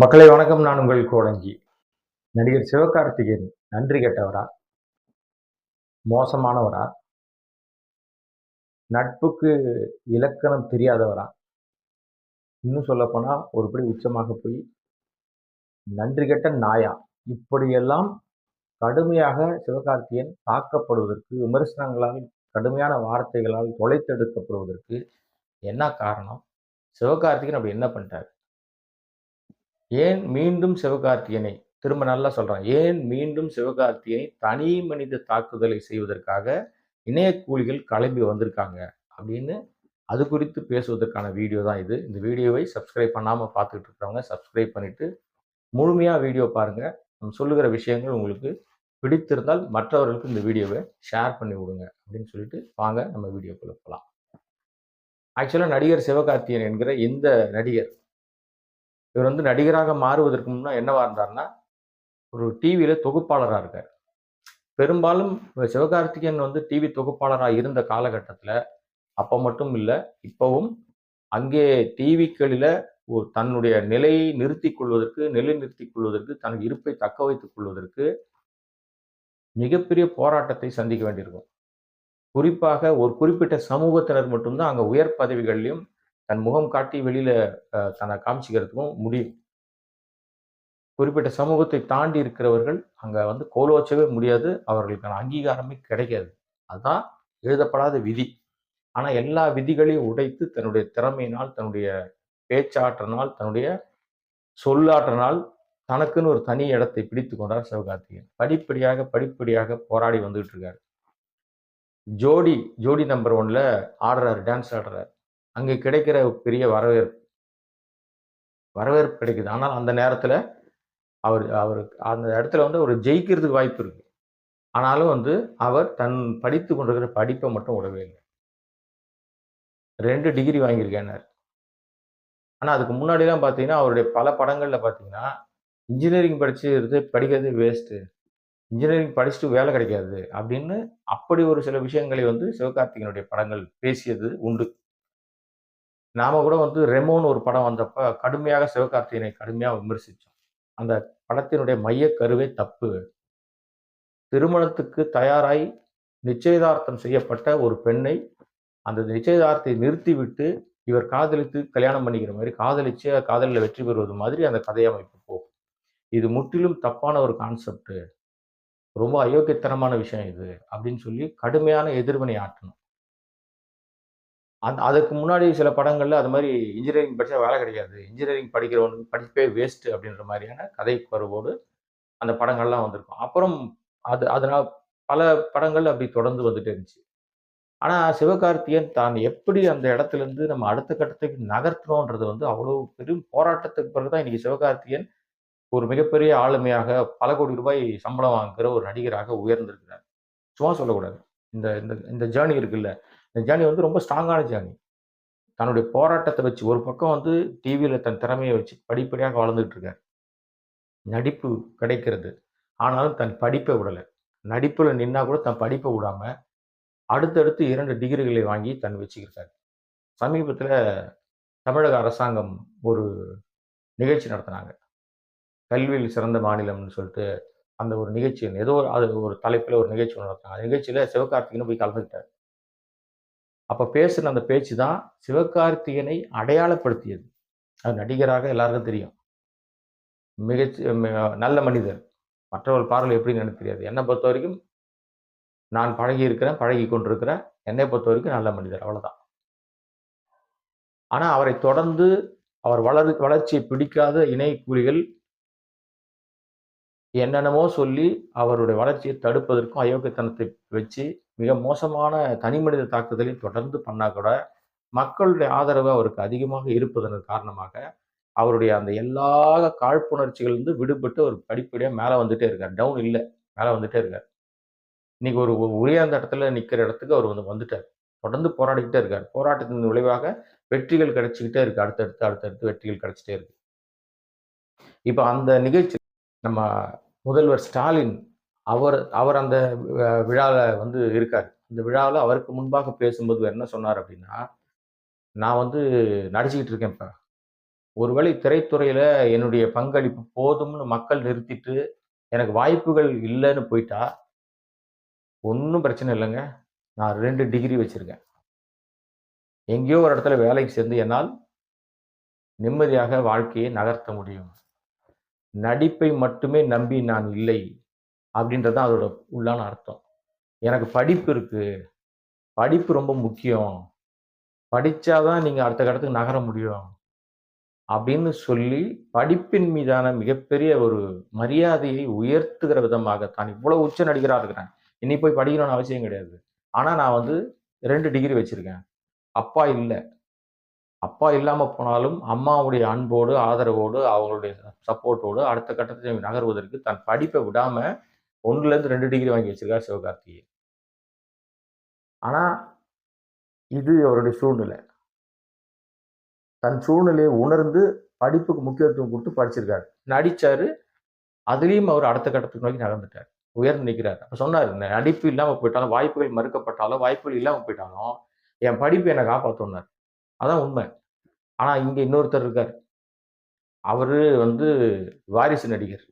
மக்களை வணக்கம். நான் உங்கள் கோடங்கி. நடிகர் சிவகார்த்திகேயன் நன்றி கெட்டவரா? மோசமானவரா? நட்புக்கு இலக்கணம் தெரியாதவரா? இன்னும் சொல்லப்போனால் ஒருபடி உச்சமாக போய் நன்றி கெட்ட நாயா? இப்படியெல்லாம் கடுமையாக சிவகார்த்திகேயன் தாக்கப்படுவதற்கு விமர்சனங்களால் கடுமையான வார்த்தைகளால் தொலைத்தெடுக்கப்படுவதற்கு என்ன காரணம்? சிவகார்த்திகேயன் அப்படி என்ன பண்ணிட்டார் ஏன் மீண்டும் சிவகார்த்திகேயனை திரும்ப நல்லா சொல்கிறான் ஏன் மீண்டும் சிவகார்த்திகேயனை தனி மனித தாக்குதலை செய்வதற்காக இணைய கூலிகள் கிளம்பி வந்திருக்காங்க? அப்படின்னு அது குறித்து பேசுவதற்கான வீடியோ தான் இது. இந்த வீடியோவை சப்ஸ்கிரைப் பண்ணாமல் பார்த்துக்கிட்டு இருக்கிறவங்க சப்ஸ்கிரைப் பண்ணிவிட்டு முழுமையாக வீடியோ பாருங்கள் நம்ம சொல்லுகிற விஷயங்கள் உங்களுக்கு பிடித்திருந்தால் மற்றவர்களுக்கு இந்த வீடியோவை ஷேர் பண்ணி விடுங்க அப்படின்னு சொல்லிட்டு வாங்க நம்ம வீடியோக்குள்ளே போகலாம் ஆக்சுவலாக நடிகர் சிவகார்த்தியன் என்கிற இந்த நடிகர் இவர் வந்து நடிகராக மாறுவதற்கு முன்னால் என்னவா இருந்தார்னா ஒரு டிவியில் தொகுப்பாளராக இருக்கார். பெரும்பாலும் சிவகார்த்திகேயன் வந்து டிவி தொகுப்பாளராக இருந்த காலகட்டத்தில் அப்போ மட்டும் இல்லை இப்போவும் அங்கே டிவிக்களில் ஒரு தன்னுடைய நிலையை நிறுத்திக் கொள்வதற்கு நிலை நிறுத்திக் கொள்வதற்கு தனது இருப்பை தக்க வைத்துக் கொள்வதற்கு மிகப்பெரிய போராட்டத்தை சந்திக்க வேண்டியிருக்கும். குறிப்பாக ஒரு குறிப்பிட்ட சமூகத்தினர் மட்டும்தான் அங்கே உயர் பதவிகள்லையும் தன் முகம் காட்டி வெளியில தன்னை காமிச்சிக்கிறதுக்கும் முடியும். குறிப்பிட்ட சமூகத்தை தாண்டி இருக்கிறவர்கள் அங்க வந்து கோலோச்சவே முடியாது. அவர்களுக்கான அங்கீகாரமே கிடைக்காது. அதுதான் எழுதப்படாத விதி. ஆனா எல்லா விதிகளையும் உடைத்து தன்னுடைய திறமையினால் தன்னுடைய பேச்சாற்றனால் தன்னுடைய சொல்லாற்றனால் தனக்குன்னு ஒரு தனி இடத்தை பிடித்து கொண்டார் சிவகார்த்திகேயன். படிப்படியாக படிப்படியாக போராடி வந்துகிட்டு இருக்காரு. ஜோடி ஜோடி நம்பர் ஒன்ல ஆடுறாரு டான்ஸ் ஆடுறாரு. அங்கே கிடைக்கிற பெரிய வரவேற்பு. வரவேற்பு கிடைக்குது. ஆனால் அந்த நேரத்தில் அவர் அவருக்கு அந்த இடத்துல வந்து அவர் ஜெயிக்கிறதுக்கு வாய்ப்பு இருக்கு. ஆனாலும் வந்து அவர் தன் படித்து கொண்டிருக்கிற படிப்பை மட்டும் விடவே இல்லை. ரெண்டு டிகிரி வாங்கியிருக்கேன்னாரு ஆனால் அதுக்கு முன்னாடிலாம் பார்த்தீங்கன்னா அவருடைய பல படங்களில் பார்த்தீங்கன்னா இன்ஜினியரிங் படிச்சு படிக்கிறது வேஸ்ட்டு இன்ஜினியரிங் படிச்சுட்டு வேலை கிடைக்காது அப்படின்னு அப்படி ஒரு சில விஷயங்களை வந்து சிவகார்த்திகனுடைய படங்கள் பேசியது உண்டு. நாம் கூட வந்து ரெமோன்னு ஒரு படம் வந்தப்போ கடுமையாக சிவகார்த்திகனை கடுமையாக விமர்சித்தோம் அந்த படத்தினுடைய மைய கருவே தப்பு. திருமணத்துக்கு தயாராய் நிச்சயதார்த்தம் செய்யப்பட்ட ஒரு பெண்ணை அந்த நிச்சயதார்த்தத்தை நிறுத்திவிட்டு இவர் காதலித்து கல்யாணம் பண்ணிக்கிற மாதிரி காதலிச்சு காதலில் வெற்றி பெறுவது மாதிரி அந்த கதையமைப்பு போகும். இது முற்றிலும் தப்பான ஒரு கான்செப்ட் ரொம்ப அயோக்கியத்தனமான விஷயம் இது அப்படின்னு சொல்லி கடுமையான எதிர்வினை ஆட்டணும் அந் அதுக்கு முன்னாடி சில படங்களில் அது மாதிரி இன்ஜினியரிங் படித்தா வேலை கிடைக்காது. இன்ஜினியரிங் படிக்கிறவனுக்கு படிப்பே வேஸ்ட்டு அப்படின்ற மாதிரியான கதை வருவோடு அந்த படங்கள்லாம் வந்திருக்கும். அப்புறம் அது அதனால் பல படங்கள் அப்படி தொடர்ந்து வந்துட்டு இருந்துச்சு. ஆனால் சிவகார்த்தியன் தான் எப்படி அந்த இடத்துல இருந்து நம்ம அடுத்த கட்டத்துக்கு நகர்த்தணும்ன்றது வந்து அவ்வளோ பெரும் போராட்டத்துக்கு பிறகு தான் இன்றைக்கி சிவகார்த்திகேயன் ஒரு மிகப்பெரிய ஆளுமையாக பல கோடி ரூபாய் சம்பளம் வாங்குகிற ஒரு நடிகராக உயர்ந்திருக்கிறார். சும்மா சொல்லக்கூடாது. இந்த இந்த இந்த ஜேர்னி இருக்குல்ல. இந்த ஜேர்னி வந்து ரொம்ப ஸ்ட்ராங்கான ஜேர்னி தன்னுடைய போராட்டத்தை வச்சு ஒரு பக்கம் வந்து டிவியில் தன் திறமையை வச்சு படிப்படியாக வளர்ந்துட்டு இருக்கார். நடிப்பு கிடைக்கிறது. ஆனாலும் தன் படிப்பை விடலை. நடிப்பில் நின்னா கூட தன் படிப்பை விடாமல் அடுத்தடுத்து இரண்டு டிகிரிகளை வாங்கி தன் வச்சுக்கிட்டார் சமீபத்தில் தமிழக அரசாங்கம் ஒரு நிகழ்ச்சி நடத்தினாங்க. கல்வியில் சிறந்த மாநிலம்னு சொல்லிட்டு அந்த ஒரு நிகழ்ச்சி ஏதோ ஒரு அது ஒரு தலைப்பில் ஒரு நிகழ்ச்சி நடத்தினாங்க. அந்த நிகழ்ச்சியில் சிவகார்த்திகேயன் போய் கலந்துக்கிட்டார். அப்போ பேசின அந்த பேச்சு தான் சிவகார்த்திகேயனை அடையாளப்படுத்தியது. அது நடிகராக எல்லாருக்கும் தெரியும். மிகச் நல்ல மனிதர். மற்றவர்கள் பார்வை எப்படின்னு எனக்கு தெரியாது. என்னை பொறுத்த வரைக்கும் நான் பழகி இருக்கிறேன் பழகி கொண்டிருக்கிறேன். என்னை பொறுத்த வரைக்கும் நல்ல மனிதர் அவ்வளோதான் ஆனால் அவரை தொடர்ந்து அவர் வளர் வளர்ச்சியை பிடிக்காத இணை கூலிகள் என்னென்னமோ சொல்லி அவருடைய வளர்ச்சியை தடுப்பதற்கும் அயோக்கியத்தனத்தை வச்சு மிக மோசமான தனி மனித தாக்குதலை தொடர்ந்து பண்ணால் கூட மக்களுடைய ஆதரவு அவருக்கு அதிகமாக இருப்பதன் காரணமாக அவருடைய அந்த எல்லா காழ்ப்புணர்ச்சிகள்லேருந்து விடுபட்டு அவர் படிப்படியாக மேலே வந்துட்டே இருக்கார். டவுன் இல்லை. மேலே வந்துட்டே இருக்கார். இன்னைக்கு ஒரு ஒரு அந்த இடத்துல நிற்கிற இடத்துக்கு அவர் வந்து வந்துட்டார். தொடர்ந்து போராடிக்கிட்டே இருக்கார். போராட்டத்தின் விளைவாக வெற்றிகள் கிடைச்சிக்கிட்டே இருக்கு. அடுத்தடுத்து அடுத்தடுத்து வெற்றிகள் கிடைச்சிட்டே இருக்கு. இப்போ அந்த நிகழ்ச்சி நம்ம முதல்வர் ஸ்டாலின் அவர் அவர் அந்த விழாவில் வந்து இருக்கார். இந்த விழாவில் அவருக்கு முன்பாக பேசும்போது என்ன சொன்னார் அப்படின்னா நான் வந்து நடிச்சுக்கிட்டு இருக்கேன் இப்போ. ஒருவேளை திரைத்துறையில் என்னுடைய பங்களிப்பு போதும்னு மக்கள் நிறுத்திட்டு, எனக்கு வாய்ப்புகள் இல்லைன்னு போயிட்டா ஒன்றும் பிரச்சனை இல்லைங்க. நான் ரெண்டு டிகிரி வச்சுருக்கேன். எங்கேயோ ஒரு இடத்துல வேலைக்கு சேர்ந்து என்னால் நிம்மதியாக வாழ்க்கையை நகர்த்த முடியும். நடிப்பை மட்டுமே நம்பி நான் இல்லை. அப்படின்றது தான் அதோட உள்ளான அர்த்தம். எனக்கு படிப்பு இருக்குது படிப்பு ரொம்ப முக்கியம். படித்தாதான் தான் அடுத்த கட்டத்துக்கு நகர முடியும். அப்படின்னு சொல்லி, படிப்பின் மீதான மிகப்பெரிய ஒரு மரியாதையை உயர்த்துகிற விதமாக, தான் இவ்வளோ உச்ச நடிகராக இருக்கிறேன். இன்னி போய் படிக்கணும்னு அவசியம் கிடையாது. ஆனால் நான் வந்து ரெண்டு டிகிரி வச்சுருக்கேன் அப்பா இல்லை அப்பா இல்லாமல் போனாலும், அம்மாவுடைய அன்போடு, ஆதரவோடு, அவங்களுடைய சப்போர்ட்டோடு அடுத்த கட்டத்தில் நகர்வதற்கு தன் படிப்பை விடாமல் ஒன்றுலேருந்து ரெண்டு டிகிரி வாங்கி வச்சிருக்கார் சிவகார்த்திகேயன். ஆனால் இது அவருடைய சூழ்நிலை. தன் சூழ்நிலையை உணர்ந்து படிப்புக்கு முக்கியத்துவம் கொடுத்து படிச்சிருக்காரு. நடித்தார் அதுலேயும் அவர் அடுத்த கட்டத்துக்கு நோக்கி நகர்ந்துட்டார். உயர்ந்து நிற்கிறார் அப்ப சொன்னார் "நடிப்பு இல்லாமல் போயிட்டாலும், வாய்ப்புகள் மறுக்கப்பட்டாலும், வாய்ப்புகள் இல்லாமல் போயிட்டாலும், என் படிப்பு என்னை காப்பாத்தும்னாரு." அதான் உண்மை. ஆனால் இங்கே இன்னொருத்தர் இருக்கார் அவர் வந்து வாரிசு நடிகர்.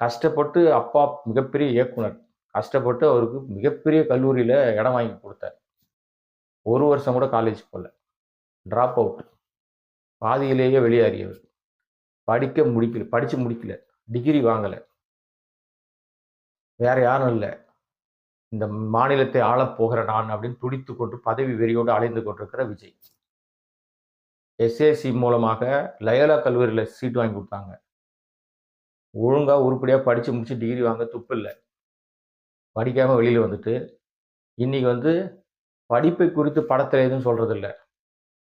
கஷ்டப்பட்டு அப்பா மிகப்பெரிய இயக்குனர். கஷ்டப்பட்டு அவருக்கு மிகப்பெரிய கல்லூரியில் இடம் வாங்கி கொடுத்தார் ஒரு வருஷம் கூட காலேஜ் போகல ட்ராப் அவுட். பாதியிலேயே வெளியேறியவர். படிக்க முடிக்கல. படித்து முடிக்கல. டிகிரி வாங்கலை வேற யாரும் இல்லை இந்த மாநிலத்தை ஆளப் போகிற நான் அப்படின்னு துடித்து கொண்டு பதவி வெறியோடு அலைந்து கொண்டிருக்கிற விஜய். எஸ்ஏசி மூலமாக லயோலா கல்லூரியில் சீட் வாங்கி கொடுத்தாங்க ஒழுங்காக உருப்படியாக படித்து முடிச்சு டிகிரி வாங்க துப்பில்லை படிக்காமல் வெளியில் வந்துட்டு, இன்னைக்கு வந்து படிப்பை குறித்து படத்தில் எதுவும் சொல்கிறதில்ல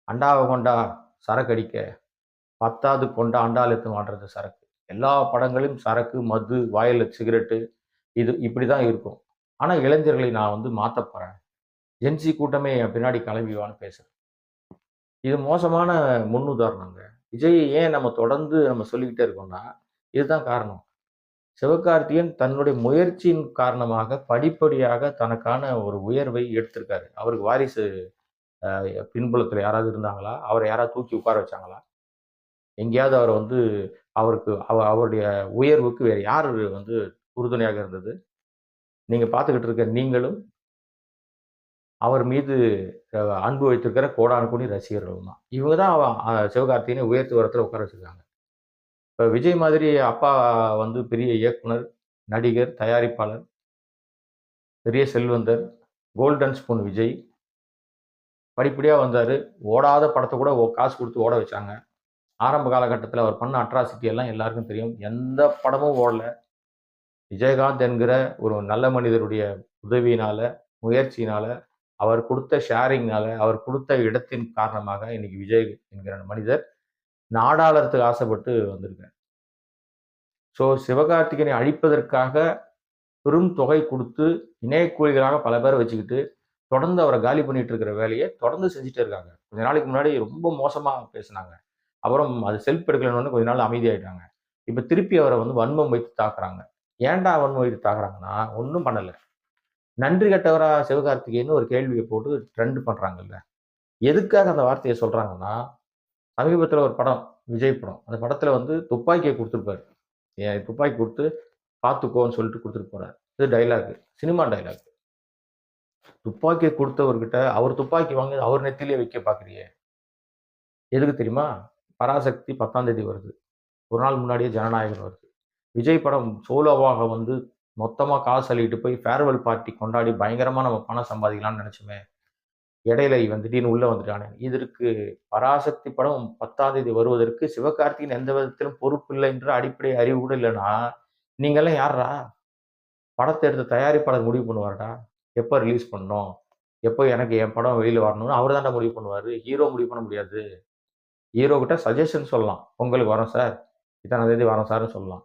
அண்டாவை கொண்டா சரக்கு அடிக்க, பத்தாவது கொண்டா அண்டால எடுத்துன்னு சரக்கு." எல்லா படங்களையும் சரக்கு, மது, வாயில் சிகரெட்டு இது இப்படி தான் இருக்கும். ஆனால் இளைஞர்களை நான் வந்து மாற்ற போகிறேன் ஜென்சி கூட்டமே என் பின்னாடி கிளம்பிவான்னு பேசுகிறேன் இது மோசமான முன்னுதாரணங்க. விஜயை ஏன் நம்ம தொடர்ந்து நம்ம சொல்லிக்கிட்டே இருக்கோம்னா, இதுதான் காரணம். சிவகார்த்தியன் தன்னுடைய முயற்சியின் காரணமாக படிப்படியாக தனக்கான ஒரு உயர்வை எடுத்திருக்காரு. அவருக்கு வாரிசு பின்புலத்தில் யாராவது இருந்தாங்களா? அவரை யாராவது தூக்கி உட்கார வச்சாங்களா? எங்கேயாவது அவரை வந்து அவருக்கு அவ அவருடைய உயர்வுக்கு வேறு யார் வந்து உறுதுணையாக இருந்தது? நீங்கள் பார்த்துக்கிட்டு இருக்க நீங்களும் அவர் மீது அன்பு வைத்திருக்கிற கோடான கோடி ரசிகர்களும் தான். இவங்க தான் அவ அ சிவகார்த்திகேயனை உட்கார வச்சிருக்காங்க. இப்போ விஜய் மாதிரி அப்பா வந்து பெரிய இயக்குனர், நடிகர், தயாரிப்பாளர். பெரிய செல்வந்தர். Golden spoon Vijay. படிப்படியாக வந்தார் ஓடாத படத்தை கூட ஓ காசு கொடுத்து ஓட வச்சாங்க. ஆரம்ப காலகட்டத்தில் அவர் பண்ண அட்ராசிட்டி எல்லாம் எல்லாருக்கும் தெரியும். எந்த படமும் ஓடலை விஜயகாந்த் என்கிற ஒரு நல்ல மனிதருடைய உதவியினால, முயற்சியினால, அவர் கொடுத்த ஷேரிங்னால, அவர் கொடுத்த இடத்தின் காரணமாக இன்னைக்கு விஜய் என்கிற மனிதர் நாடாளத்துக்கு ஆசைப்பட்டு வந்திருக்கார். ஸோ சிவகார்த்திகேயனை அழிப்பதற்காக பெரும் தொகை கொடுத்து இணையக்கூலிகளாக பல பேரை வச்சுக்கிட்டு, தொடர்ந்து அவரை காலி பண்ணிட்டு இருக்கிற வேலையை தொடர்ந்து செஞ்சுட்டே இருக்காங்க. கொஞ்ச நாளைக்கு முன்னாடி ரொம்ப மோசமாக பேசுனாங்க. அப்புறம் அது செல்ஃப் எடுக்கலன்னு கொஞ்ச நாள் அமைதியாயிட்டாங்க. இப்போ திருப்பி அவரை வந்து வன்மம் வைத்து தாக்குறாங்க. ஏன்டா அவன் வைத்து தாக்குறாங்கன்னா, ஒன்றும் பண்ணலை நன்றி கட்டவரா சிவகார்த்திகேயன்னு ஒரு கேள்வியை போட்டு ட்ரெண்ட் பண்ணுறாங்கல்ல எதுக்காக அந்த வார்த்தையை சொல்கிறாங்கன்னா சமீபத்தில் ஒரு படம், விஜய் படம். அந்த படத்தில் வந்து துப்பாக்கியை கொடுத்துருப்பாரு என் துப்பாக்கி கொடுத்து பார்த்துக்கோன்னு சொல்லிட்டு கொடுத்துட்டு போகிறார் இது டயலாக். Cinema dialogue. துப்பாக்கியை கொடுத்தவர்கிட்ட அவர் துப்பாக்கி வாங்கி அவர் நெத்தியிலே வைக்க பார்க்குறியே எதுக்கு தெரியுமா? பராசக்தி 10ஆம் தேதி வருது. ஒரு நாள் முன்னாடியே ஜனநாயகன் வருது. விஜய் படம் சோலோவாக வந்து மொத்தமாக காசு அள்ளிட்டு போய் ஃபேர்வெல் பார்ட்டி கொண்டாடி பயங்கரமாக நம்ம பணம் சம்பாதிக்கலாம்னு நினச்சோமே இடையில இவன் திடீர்னு உள்ளே வந்துட்டானே. இதற்கு பராசக்தி படம் 10ஆம் தேதி வருவதற்கு சிவகார்த்திகேயன் எந்த விதத்திலும் பொறுப்பில்லை என்ற அடிப்படை அறிவு கூட இல்லைன்னா நீங்கள்லாம் யார்றா? படத்தை எடுத்த தயாரிப்பாளர் முடிவு பண்ணுவாருடா. எப்போ ரிலீஸ் பண்ணணும்? எப்போ எனக்கு என் படம் வெளியில் வரணும்னு அவர் தான்டா முடிவு பண்ணுவார் ஹீரோ முடிவு பண்ண முடியாது. ஹீரோ கிட்ட சஜஷன் சொல்லலாம். பொங்கலுக்கு வரோம் சார். இத்தனாம் தேதி வரோம் சார்ன்னு சொல்லலாம்.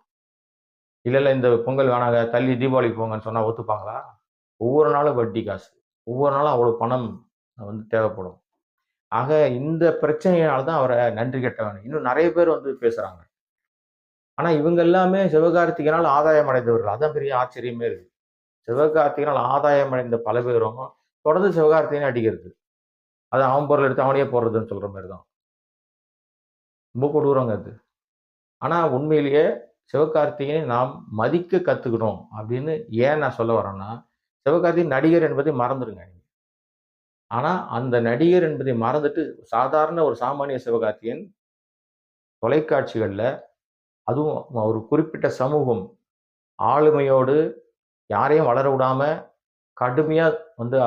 இல்லை இல்லை இந்த பொங்கல் வேணாங்க. தள்ளி தீபாவளிக்கு போங்கன்னு சொன்னால் ஒத்துப்பாங்களா? ஒவ்வொரு நாளும் வட்டி காசு. ஒவ்வொரு நாளும் அவ்வளோ பணம் வந்து தேவைப்படும். ஆக இந்த பிரச்சனையினால தான் அவரை நன்றி கெட்டவன். இன்னும் நிறைய பேர் வந்து பேசுகிறாங்க ஆனால் இவங்க எல்லாமே சிவகார்த்திகனால் ஆதாயம் அடைந்தவர்கள். அதான் பெரிய ஆச்சரியமே இருக்குது சிவகார்த்திகனால் ஆதாயம் அடைந்த பல பேரும் தொடர்ந்து சிவகார்த்திகேயனை அடிக்கிறது. அது அவன் பொருள் எடுத்து அவனையே போடுறதுன்னு சொல்கிற மாதிரி தான். ரொம்ப கொடூரங்க அது. ஆனால் உண்மையிலேயே சிவகார்த்திகேயனை நாம் மதிக்க கற்றுக்கணும் அப்படின்னு ஏன் நான் சொல்ல வரேன்னா, சிவகார்த்திகன் நடிகர் என்பதை மறந்துடுங்க நீங்கள் ஆனால் அந்த நடிகர் என்பதை மறந்துட்டு சாதாரண ஒரு சாமானிய சிவகார்த்திகன் தொலைக்காட்சிகளில் அதுவும் ஒரு குறிப்பிட்ட சமூகம் ஆளுமையோடு யாரையும் வளர விடாமல் கடுமையாக வந்து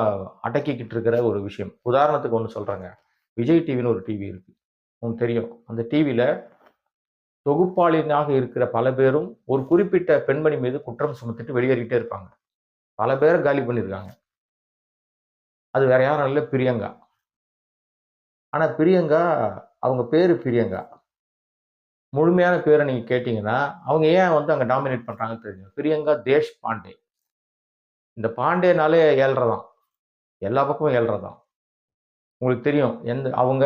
அடக்கிக்கிட்டு இருக்கிற ஒரு விஷயம். உதாரணத்துக்கு ஒன்று சொல்கிறேங்க விஜய் டிவின்னு ஒரு டிவி இருக்குது உங்களுக்கு தெரியும். அந்த டிவியில் தொகுப்பாளினாக இருக்கிற பல பேரும் ஒரு குறிப்பிட்ட பெண்மணி மீது குற்றம் சுமத்திட்டு வெளியேறிட்டே இருப்பாங்க. பல பேரை காலி பண்ணியிருக்காங்க. அது வேற யாரும் இல்லை பிரியங்கா. ஆனால் பிரியங்கா அவங்க பேர் பிரியங்கா. முழுமையான பேரை நீங்கள் கேட்டிங்கன்னா அவங்க ஏன் வந்து அங்கே டாமினேட் பண்ணுறாங்கன்னு தெரியும். பிரியங்கா தேஷ் பாண்டே இந்த பாண்டேனாலே 7 தான். எல்லா பக்கமும் ஏழ்றதான் உங்களுக்கு தெரியும். எந்த அவங்க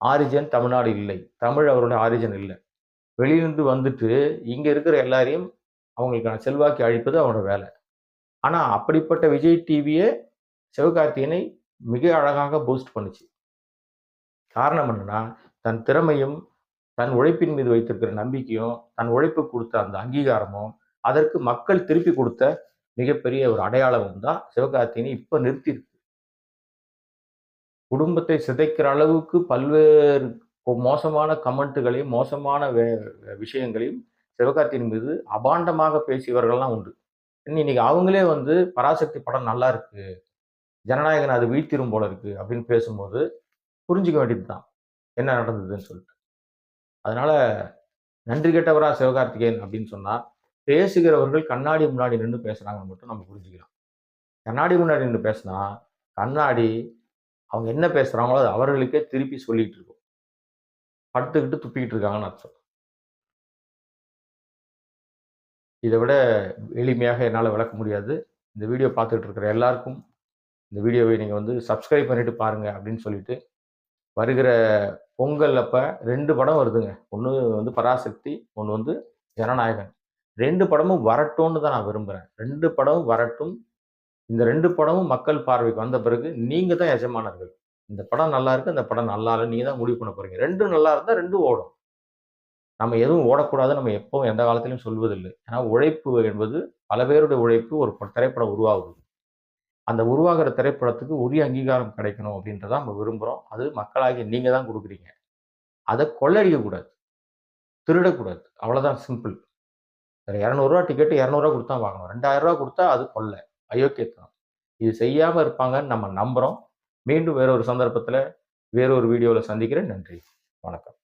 ஆரிஜன் தமிழ்நாடு இல்லை. தமிழ் அவருடைய ஆரிஜன் இல்லை வெளியிருந்து வந்துட்டு இங்கே இருக்கிற எல்லாரையும் அவங்களுக்கான செல்வாக்கி அழிப்பது அவனோட வேலை. ஆனால் அப்படிப்பட்ட விஜய் டிவியே சிவகார்த்தியனை மிக அழகாக பூஸ்ட் பண்ணுச்சு. காரணம் என்னன்னா, தன் திறமையும், தன் உழைப்பின் மீது வைத்திருக்கிற நம்பிக்கையும், தன் உழைப்புக்கு கொடுத்த அந்த அங்கீகாரமும், அதற்கு மக்கள் திருப்பி கொடுத்த மிகப்பெரிய ஒரு அடையாளமும் தான் சிவகார்த்திகேயனை இப்போ நிறுத்தியிருக்கு. குடும்பத்தை சிதைக்கிற அளவுக்கு பல்வேறு மோசமான கமெண்ட்டுகளையும், மோசமான வே விஷயங்களையும் சிவகார்த்தியின் மீது அபாண்டமாக பேசியவர்கள்லாம் உண்டு. இன்னைக்கு அவங்களே வந்து பராசக்தி படம் நல்லா இருக்கு. ஜனநாயகன் அது வீழ்த்திரும் போல இருக்கு அப்படின்னு பேசும்போது, புரிஞ்சுக்க வேண்டியது தான். என்ன நடந்ததுன்னு சொல்லிட்டு. அதனால நன்றி கெட்டவரா சிவகார்த்திகேயன் அப்படின்னு சொன்னா, பேசுகிறவர்கள் கண்ணாடி முன்னாடி நின்று பேசுறாங்கன்னு மட்டும் நம்ம புரிஞ்சுக்கலாம். கண்ணாடி முன்னாடி நின்று பேசினா, கண்ணாடி அவங்க என்ன பேசுறாங்களோ அது அவர்களுக்கே திருப்பி சொல்லிட்டு இருக்கும். படுத்துக்கிட்டு துப்பிக்கிட்டு இருக்காங்கன்னு அர்த்தம். இதை விட எளிமையாக என்னால் விளக்க முடியாது. இந்த வீடியோ பார்த்துட்டு இருக்கிற எல்லாருக்கும், இந்த வீடியோவை நீங்கள் வந்து சப்ஸ்கிரைப் பண்ணிட்டு பாருங்கள் அப்படின்னு சொல்லிட்டு, வருகிற பொங்கல் அப்போ ரெண்டு படம் வருதுங்க. ஒன்று வந்து பராசக்தி, ஒன்று வந்து ஜனநாயகன். ரெண்டு படமும் வரட்டும்னு தான் நான் விரும்புகிறேன் ரெண்டு படமும் வரட்டும். இந்த ரெண்டு படமும் மக்கள் பார்வைக்கு வந்த பிறகு நீங்கள் தான் எஜமானர்கள். இந்த படம் நல்லா இருக்கு, இந்த படம் நல்லா இல்லை நீங்க தான் முடிவு பண்ண போறீங்க. ரெண்டும் நல்லா இருந்தா ரெண்டும் ஓடும். நம்ம எதுவும் ஓடக்கூடாதுன்னு நம்ம எப்பவும் எந்த காலத்திலையும் சொல்வதில்லை. ஏன்னா உழைப்பு என்பது பல பேருடைய உழைப்பு ஒரு திரைப்படம் உருவாகுது. அந்த உருவாகுற திரைப்படத்துக்கு உரிய அங்கீகாரம் கிடைக்கணும் அப்படின்றத நம்ம விரும்புகிறோம் அது மக்களாகிய நீங்கள் தான் கொடுக்குறீங்க அதை கொள்ளடிக்கக்கூடாது திருடக்கூடாது. அவ்வளோதான் சிம்பிள். இரநூறுவா ரூ. 200 டிக்கெட் ரூ. 200 குடுத்து தான் வாங்கணும். ரூ. 2000 அது கொள்ளை. அயோக்கியத்தனம். இது செய்யாமல் இருப்பாங்கன்னு நம்ம நம்புகிறோம் மீண்டும் வேறொரு சந்தர்ப்பத்தில் வேறொரு வீடியோவில் சந்திக்கிறேன். நன்றி. வணக்கம்.